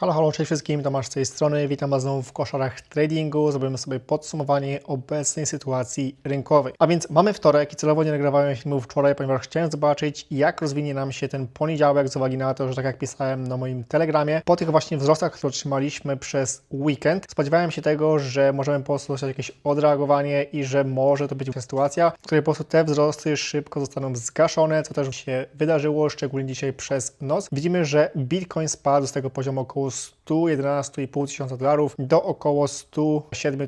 Halo, halo, cześć wszystkim, Tomasz z tej strony. Witam Was znowu w koszarach tradingu. Zrobimy sobie podsumowanie obecnej sytuacji rynkowej. A więc mamy wtorek i celowo nie nagrywałem filmów wczoraj, ponieważ chciałem zobaczyć, jak rozwinie nam się ten poniedziałek z uwagi na to, że tak jak pisałem na moim telegramie, po tych właśnie wzrostach, które otrzymaliśmy przez weekend, spodziewałem się tego, że możemy po prostu dostać jakieś odreagowanie i że może to być sytuacja, w której po prostu te wzrosty szybko zostaną zgaszone, co też się wydarzyło, szczególnie dzisiaj przez noc. Widzimy, że Bitcoin spadł z tego poziomu około Rus 111,5 tysiąca dolarów do około 107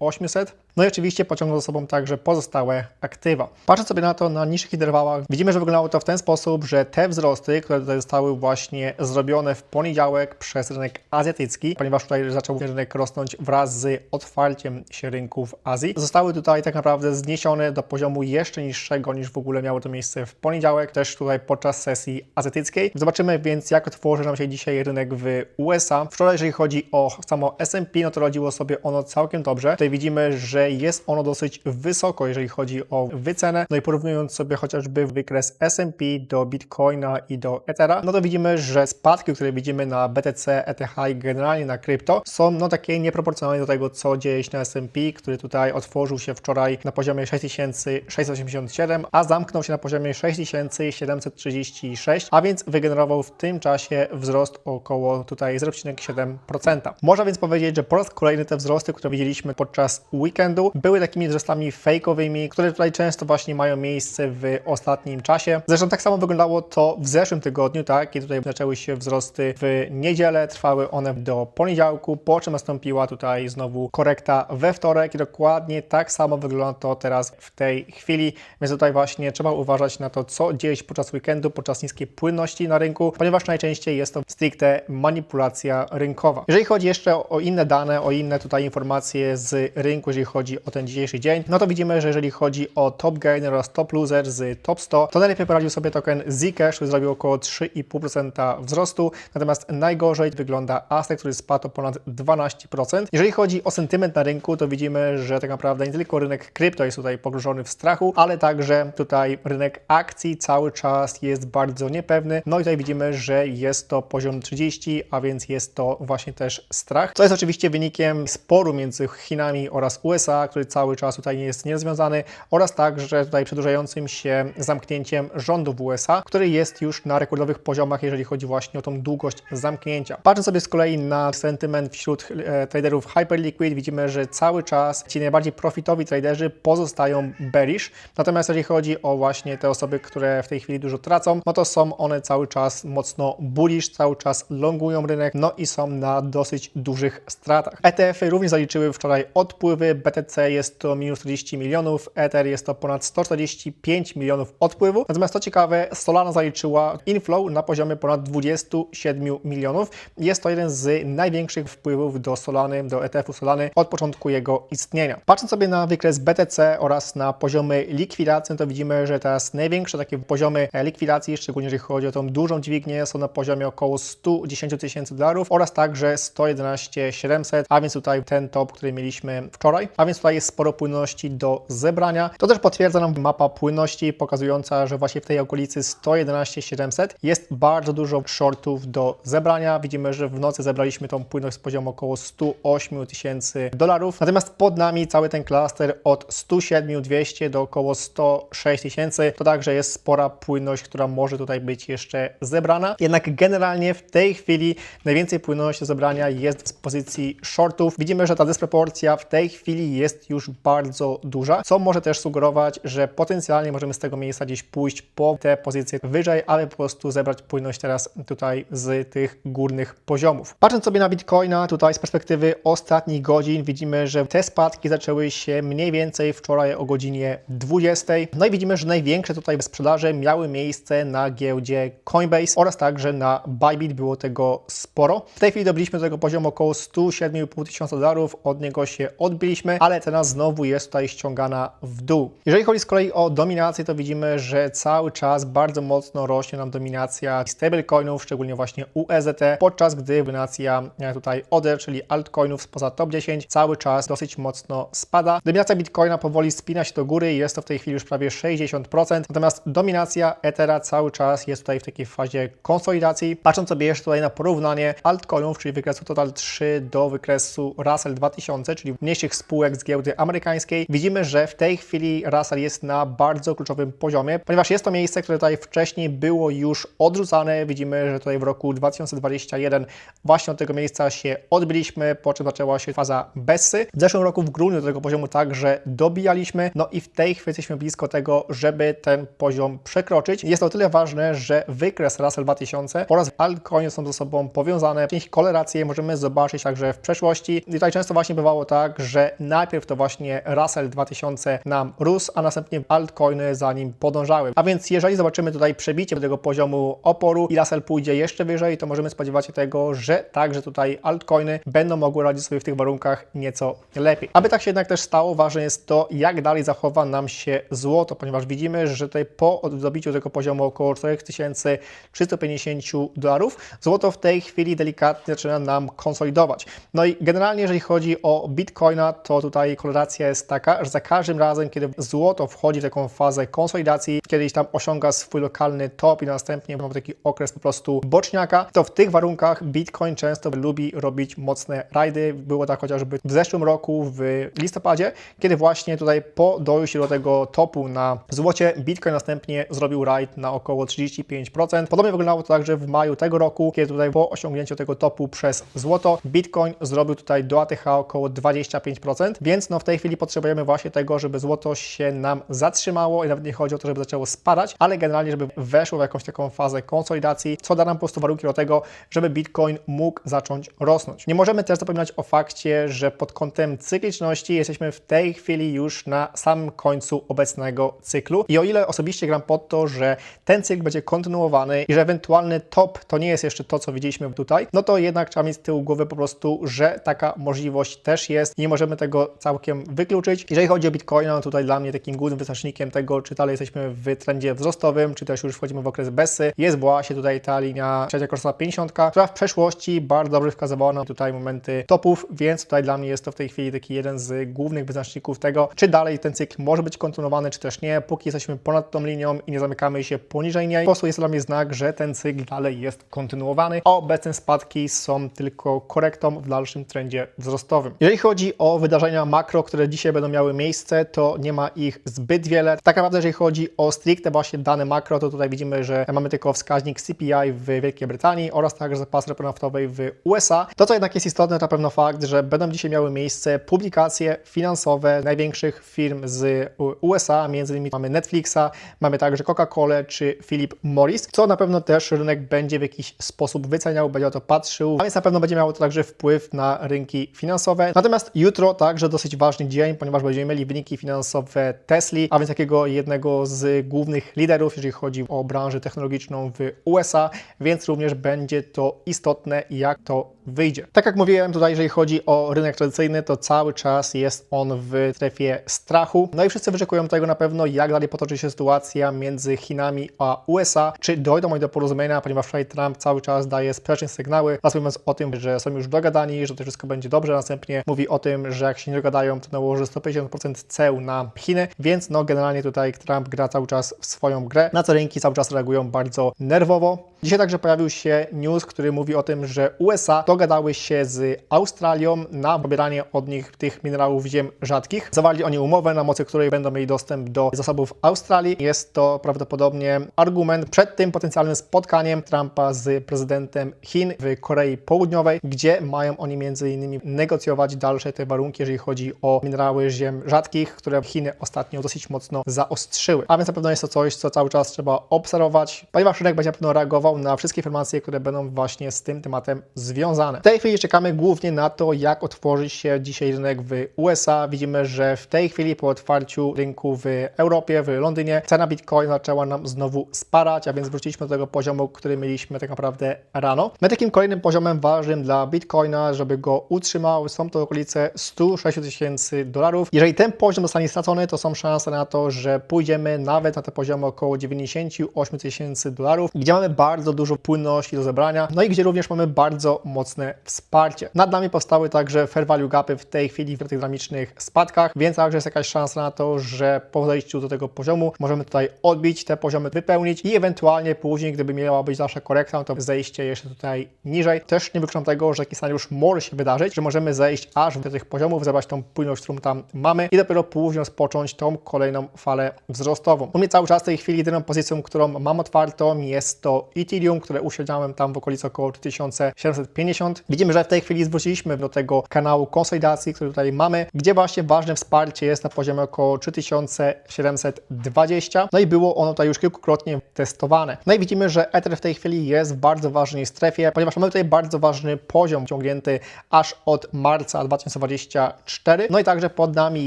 800. No i oczywiście pociągnął za sobą także pozostałe aktywa. Patrząc sobie na to na niższych interwałach, widzimy, że wyglądało to w ten sposób, że te wzrosty, które tutaj zostały właśnie zrobione w poniedziałek przez rynek azjatycki, ponieważ tutaj zaczął rynek rosnąć wraz z otwarciem się rynków Azji, zostały tutaj tak naprawdę zniesione do poziomu jeszcze niższego niż w ogóle miało to miejsce w poniedziałek, też tutaj podczas sesji azjatyckiej. Zobaczymy więc, jak otworzy nam się dzisiaj rynek w USA. Wczoraj, jeżeli chodzi o samo S&P, no to radziło sobie ono całkiem dobrze. Tutaj widzimy, że jest ono dosyć wysoko, jeżeli chodzi o wycenę. No i porównując sobie chociażby wykres S&P do Bitcoina i do Ethera, no to widzimy, że spadki, które widzimy na BTC, ETH i generalnie na krypto są no takie nieproporcjonalne do tego, co dzieje się na S&P, który tutaj otworzył się wczoraj na poziomie 6687, a zamknął się na poziomie 6736, a więc wygenerował w tym czasie wzrost około tutaj 0,7%. Można więc powiedzieć, że po raz kolejny te wzrosty, które widzieliśmy podczas weekendu, były takimi wzrostami fejkowymi, które tutaj często właśnie mają miejsce w ostatnim czasie. Zresztą tak samo wyglądało to w zeszłym tygodniu, tak, i tutaj zaczęły się wzrosty w niedzielę, trwały one do poniedziałku, po czym nastąpiła tutaj znowu korekta we wtorek i dokładnie tak samo wygląda to teraz w tej chwili, więc tutaj właśnie trzeba uważać na to, co dzieje się podczas weekendu, podczas niskiej płynności na rynku, ponieważ najczęściej jest to stricte manipulacja rynkowa. Jeżeli chodzi jeszcze o inne dane, o inne tutaj informacje z rynku, jeżeli chodzi o ten dzisiejszy dzień, no to widzimy, że jeżeli chodzi o top gainer oraz top loser z top 100, to najlepiej poradził sobie token Zcash, który zrobił około 3,5% wzrostu, natomiast najgorzej wygląda Aztec, który spadł o ponad 12%. Jeżeli chodzi o sentyment na rynku, to widzimy, że tak naprawdę nie tylko rynek krypto jest tutaj pogrużony w strachu, ale także tutaj rynek akcji cały czas jest bardzo niepewny. No i tutaj widzimy, że jest to poziom 30, a więc jest to właśnie też strach, co jest oczywiście wynikiem sporu między Chinami oraz USA, który cały czas tutaj jest nierozwiązany oraz także tutaj przedłużającym się zamknięciem rządu w USA, który jest już na rekordowych poziomach, jeżeli chodzi właśnie o tą długość zamknięcia. Patrząc sobie z kolei na sentyment wśród e, traderów Hyperliquid, widzimy, że cały czas ci najbardziej profitowi traderzy pozostają bearish, natomiast jeżeli chodzi o właśnie te osoby, które w tej chwili dużo tracą, no to są one cały czas mocno bullish, cały czas longują rynek, no i są na dosyć dużych stratach. ETF-y również zaliczyły wczoraj odpływy, BTC jest to minus 40 milionów, Ether jest to ponad 145 milionów odpływu, natomiast to ciekawe, Solana zaliczyła inflow na poziomie ponad 27 milionów. Jest to jeden z największych wpływów do Solany, do ETF-u Solany od początku jego istnienia. Patrząc sobie na wykres BTC oraz na poziomy likwidacji, to widzimy, że teraz największe takie poziomy likwidacji, szczególnie jeżeli chodzi o tą dużą dźwignię, są na poziomie około 110 tysięcy dolarów oraz także 111 700, a więc tutaj ten top, który mieliśmy wczoraj, a więc tutaj jest sporo płynności do zebrania. To też potwierdza nam mapa płynności pokazująca, że właśnie w tej okolicy 111 700 jest bardzo dużo shortów do zebrania. Widzimy, że w nocy zebraliśmy tą płynność z poziomu około 108 tysięcy dolarów, natomiast pod nami cały ten klaster od 107 200 do około 106 tysięcy. To także jest spora płynność, która może tutaj być jeszcze zebrana. Jednak generalnie w tej chwili najwięcej płynności do zebrania jest w pozycji shortów. Widzimy, że ta dysproporcja w tej chwili jest już bardzo duża, co może też sugerować, że potencjalnie możemy z tego miejsca gdzieś pójść po te pozycje wyżej, aby po prostu zebrać płynność teraz tutaj z tych górnych poziomów. Patrząc sobie na Bitcoina, tutaj z perspektywy ostatnich godzin widzimy, że te spadki zaczęły się mniej więcej wczoraj o godzinie 20. No i widzimy, że największe tutaj sprzedaże miały miejsce na giełdzie Coinbase oraz także na Bybit było tego sporo. W tej chwili dobiliśmy do tego poziomu około 107,5 tysiąca dolarów, od niego się odbiliśmy, ale cena znowu jest tutaj ściągana w dół. Jeżeli chodzi z kolei o dominację, to widzimy, że cały czas bardzo mocno rośnie nam dominacja stablecoinów, szczególnie właśnie USDT, podczas gdy dominacja e, tutaj ODE, czyli altcoinów spoza top 10, cały czas dosyć mocno spada. Dominacja Bitcoina powoli spina się do góry, jest to w tej chwili już prawie 60%, natomiast dominacja Ethera cały czas jest tutaj w takiej fazie konsolidacji. Patrząc sobie jeszcze tutaj na porównanie altcoinów, czyli wykresu Total 3 do wykresu Russell 2000, czyli mniejszych spółek z giełdy amerykańskiej, widzimy, że w tej chwili Russell jest na bardzo kluczowym poziomie, ponieważ jest to miejsce, które tutaj wcześniej było już odrzucane. Widzimy, że tutaj w roku 2021 właśnie od tego miejsca się odbyliśmy, po czym zaczęła się faza Bessy. W zeszłym roku w grudniu do tego poziomu także dobijaliśmy, no i w tej chwili jesteśmy blisko tego, żeby ten poziom przekroczyć. Jest to o tyle ważne, że wykres Russell 2000 oraz altcoiny są ze sobą powiązane. Ich korelacje możemy zobaczyć także w przeszłości. I tutaj często właśnie bywało tak, że najpierw to właśnie Russell 2000 nam rósł, a następnie altcoiny za nim podążały. A więc jeżeli zobaczymy tutaj przebicie tego poziomu oporu i Russell pójdzie jeszcze wyżej, to możemy spodziewać się tego, że także tutaj altcoiny będą mogły radzić sobie w tych warunkach nieco lepiej. Aby tak się jednak też stało, ważne jest to, jak dalej zachowa nam się złoto, ponieważ widzimy, że tutaj po zdobiciu tego poziomu około 4350 dolarów, złoto w tej chwili delikatnie zaczyna nam konsolidować. No i generalnie, jeżeli chodzi o Bitcoina, to tutaj korelacja jest taka, że za każdym razem, kiedy złoto wchodzi w taką fazę konsolidacji, kiedyś tam osiąga swój lokalny top i następnie mamy taki okres po prostu boczniaka, to w tych warunkach Bitcoin często lubi robić mocne rajdy. Było tak chociażby w zeszłym roku, w listopadzie, kiedy właśnie tutaj po dojściu do tego topu na złocie, Bitcoin następnie zrobił rajd na około 35%. Podobnie wyglądało to także w maju tego roku, kiedy tutaj po osiągnięciu tego topu przez złoto, Bitcoin zrobił tutaj do ATH około 25%, więc no w tej chwili potrzebujemy właśnie tego, żeby złoto się nam zatrzymało i nawet nie chodzi o to, żeby zaczęło spadać, ale generalnie, żeby weszło w jakąś taką fazę konsolidacji, co da nam po prostu warunki do tego, żeby Bitcoin mógł zacząć rosnąć. Nie możemy też zapominać o fakcie, że pod kątem cykliczności jesteśmy w tej chwili już na samym końcu obecnego cyklu i o ile osobiście gram pod to, że ten cykl będzie kontynuowany i że ewentualny top to nie jest jeszcze to, co widzieliśmy tutaj, no to jednak trzeba mieć z tyłu głowy po prostu, że taka możliwość też jest nie możemy tego całkiem wykluczyć. Jeżeli chodzi o Bitcoina, no tutaj dla mnie takim głównym wyznacznikiem tego, czy dalej jesteśmy w trendzie wzrostowym, czy też już wchodzimy w okres Bessy, jest właśnie tutaj ta linia trzecia korsza 50, która w przeszłości bardzo dobrze wskazywała nam tutaj momenty topów, więc tutaj dla mnie jest to w tej chwili taki jeden z głównych wyznaczników tego, czy dalej ten cykl może być kontynuowany, czy też nie. Póki jesteśmy ponad tą linią i nie zamykamy się poniżej niej, po prostu jest to dla mnie znak, że ten cykl dalej jest kontynuowany, a obecne spadki są tylko korektą w dalszym trendzie wzrostowym. Jeżeli chodzi o wydarzenia makro, które dzisiaj będą miały miejsce, to nie ma ich zbyt wiele. Tak naprawdę, jeżeli chodzi o stricte właśnie dane makro, to tutaj widzimy, że mamy tylko wskaźnik CPI w Wielkiej Brytanii oraz także zapas ropy naftowej w USA. To, co jednak jest istotne, to na pewno fakt, że będą dzisiaj miały miejsce publikacje finansowe największych firm z USA, między innymi mamy Netflixa, mamy także Coca-Colę czy Philip Morris, co na pewno też rynek będzie w jakiś sposób wyceniał, będzie o to patrzył, a więc na pewno będzie miało to także wpływ na rynki finansowe. Natomiast jutro także dosyć ważny dzień, ponieważ będziemy mieli wyniki finansowe Tesli, a więc takiego jednego z głównych liderów, jeżeli chodzi o branżę technologiczną w USA, więc również będzie to istotne, jak to wyjdzie. Tak jak mówiłem tutaj, jeżeli chodzi o rynek tradycyjny, to cały czas jest on w strefie strachu. No i wszyscy wyczekują tego na pewno, jak dalej potoczy się sytuacja między Chinami a USA, czy dojdą oni do porozumienia, ponieważ wczoraj Trump cały czas daje sprzeczne sygnały, raz mówiąc o tym, że są już dogadani, że to wszystko będzie dobrze, następnie mówi o tym, że jak się nie dogadają, to nałoży 150% ceł na Chiny, więc no generalnie tutaj Trump gra cały czas w swoją grę, na co rynki cały czas reagują bardzo nerwowo. Dzisiaj także pojawił się news, który mówi o tym, że USA dogadały się z Australią na pobieranie od nich tych minerałów ziem rzadkich. Zawarli oni umowę, na mocy której będą mieli dostęp do zasobów Australii. Jest to prawdopodobnie argument przed tym potencjalnym spotkaniem Trumpa z prezydentem Chin w Korei Południowej, gdzie mają oni między innymi negocjować dalsze te warunki, jeżeli chodzi o minerały ziem rzadkich, które Chiny ostatnio dosyć mocno zaostrzyły. A więc na pewno jest to coś, co cały czas trzeba obserwować, ponieważ rynek będzie na pewno reagował na wszystkie informacje, które będą właśnie z tym tematem związane. W tej chwili czekamy głównie na to, jak otworzy się dzisiaj rynek w USA. Widzimy, że w tej chwili po otwarciu rynku w Europie, w Londynie, cena Bitcoin zaczęła nam znowu spadać, a więc wróciliśmy do tego poziomu, który mieliśmy tak naprawdę rano. My takim kolejnym poziomem ważnym dla Bitcoina, żeby go utrzymał, są to okolice 106 tysięcy dolarów. Jeżeli ten poziom zostanie stracony, to są szanse na to, że pójdziemy nawet na te poziomy około 98 tysięcy dolarów, gdzie mamy bardzo dużo płynności do zebrania, no i gdzie również mamy bardzo mocne wsparcie. Nad nami powstały także fair value gapy w tej chwili w tych dynamicznych spadkach, więc także jest jakaś szansa na to, że po zejściu do tego poziomu możemy tutaj odbić te poziomy, wypełnić i ewentualnie później, gdyby miała być nasza korekta, no to zejście jeszcze tutaj niżej. Też nie wykluczam tego, że taki scenariusz może się wydarzyć, że możemy zejść aż do tych poziomów, zebrać tą płynność, którą tam mamy i dopiero później rozpocząć tą kolejną falę wzrostową. U mnie cały czas w tej chwili jedyną pozycją, którą mam otwartą jest to Ethereum, które uśredniałem tam w okolicy około 3750. Widzimy, że w tej chwili zwróciliśmy do tego kanału konsolidacji, który tutaj mamy, gdzie właśnie ważne wsparcie jest na poziomie około 3720. No i było ono tutaj już kilkukrotnie testowane. No i widzimy, że Ether w tej chwili jest w bardzo ważnej strefie, ponieważ mamy tutaj bardzo ważny poziom ciągnięty aż od marca 2024. No i także pod nami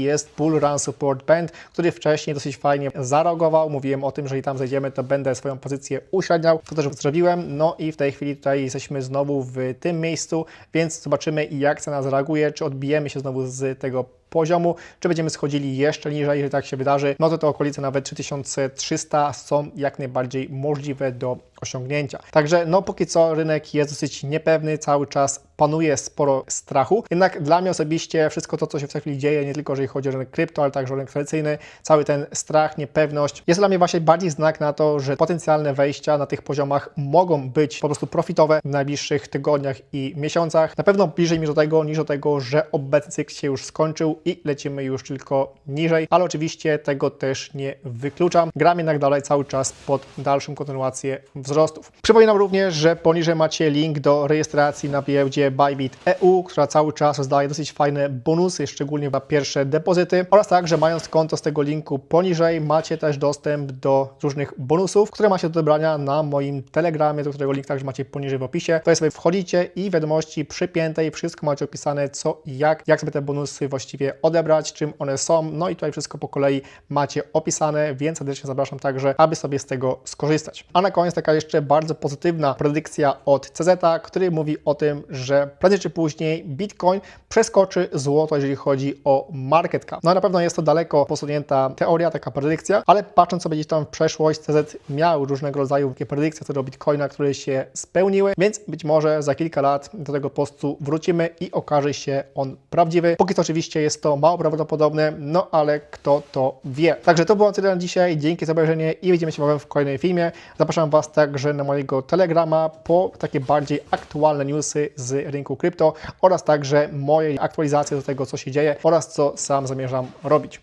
jest Bull Run Support Band, który wcześniej dosyć fajnie zareagował. Mówiłem o tym, że jeżeli tam zejdziemy, to będę swoją pozycję uśredniał. To też zrobiłem. No i w tej chwili tutaj jesteśmy znowu w tym miejscu, więc zobaczymy jak cena zareaguje, czy odbijemy się znowu z tego poziomu, czy będziemy schodzili jeszcze niżej, jeżeli tak się wydarzy, no to te okolice nawet 3300 są jak najbardziej możliwe do osiągnięcia. Także no póki co rynek jest dosyć niepewny, cały czas panuje sporo strachu, jednak dla mnie osobiście wszystko to, co się w tej chwili dzieje, nie tylko jeżeli chodzi o rynek krypto, ale także o rynek tradycyjny, cały ten strach, niepewność, jest dla mnie właśnie bardziej znak na to, że potencjalne wejścia na tych poziomach mogą być po prostu profitowe w najbliższych tygodniach i miesiącach. Na pewno bliżej mi do tego niż do tego, że obecny cykl się już skończył i lecimy już tylko niżej, ale oczywiście tego też nie wykluczam. Gram jednak dalej cały czas pod dalszą kontynuację wzrostów. Przypominam również, że poniżej macie link do rejestracji na giełdzie Bybit EU, która cały czas rozdaje dosyć fajne bonusy, szczególnie na pierwsze depozyty oraz także mając konto z tego linku poniżej macie też dostęp do różnych bonusów, które macie do odebrania na moim telegramie, do którego link także macie poniżej w opisie. Tutaj sobie wchodzicie i wiadomości przypiętej wszystko macie opisane co i jak, jak sobie te bonusy właściwie odebrać, czym one są, no i tutaj wszystko po kolei macie opisane, więc serdecznie zapraszam także, aby sobie z tego skorzystać. A na koniec taka jeszcze bardzo pozytywna predykcja od CZ, który mówi o tym, że prędzej czy później Bitcoin przeskoczy złoto, jeżeli chodzi o market cap. No na pewno jest to daleko posunięta teoria, taka predykcja, ale patrząc sobie gdzieś tam w przeszłość, CZ miał różnego rodzaju takie predykcje co do Bitcoina, które się spełniły, więc być może za kilka lat do tego postu wrócimy i okaże się on prawdziwy. Póki co oczywiście jest to mało prawdopodobne, no ale kto to wie. Także to było tyle na dzisiaj. Dzięki za obejrzenie i widzimy się w kolejnym filmie. Zapraszam Was także na mojego Telegrama po takie bardziej aktualne newsy z rynku krypto oraz także moje aktualizacje do tego, co się dzieje oraz co sam zamierzam robić.